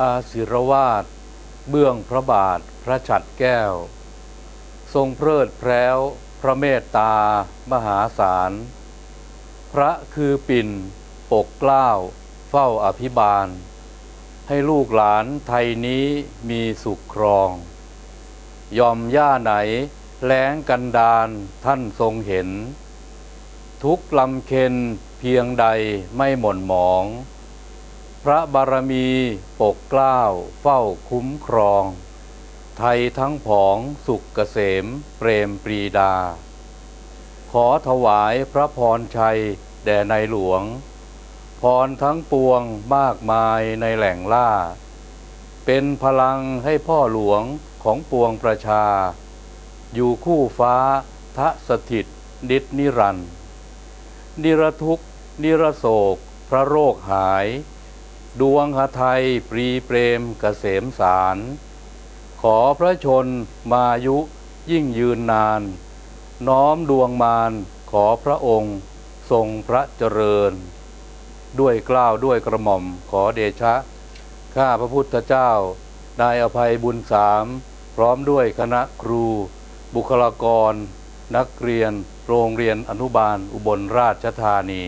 อาศิรวาสเบื้องพระบาทพระฉัตรแก้ว ทรงเพลิดแพร้ว พระเมตตามหาศาล พระคือปิ่น ปกเกล้า เฝ้าอภิบาล ให้ลูกหลานไทยนี้มีสุขครอง ยอมย่าไหนแล้งกันดานท่านทรงเห็น ทุกลำเค็นเพียงใดไม่หม่นหมอง พระบารมีปกเกล้าเฝ้าคุ้มครอง ไทยทั้งผองสุขเกษมเปรมปรีดา ขอถวายพระพรชัยแด่ในหลวง พรทั้งปวงมากมายในแหล่งล่า เป็นพลังให้พ่อหลวงของปวงประชา อยู่คู่ฟ้าทะสถิตนิดนิรันดนิรทุกนิรโศก พระโรคหาย ดวงหไทยปรีเปรมเกษมสาร ขอพระชนมายุยิ่งยืนนาน น้อมดวงมารขอพระองค์ ทรงพระเจริญ ด้วยเกล้าวด้วยกระหม่อมขอเดชะ ข้าพระพุทธเจ้านายอภัยบุญสาม พร้อมด้วยคณะครู บุคลากร นักเรียน โรงเรียนอนุบาลอุบลราชธานี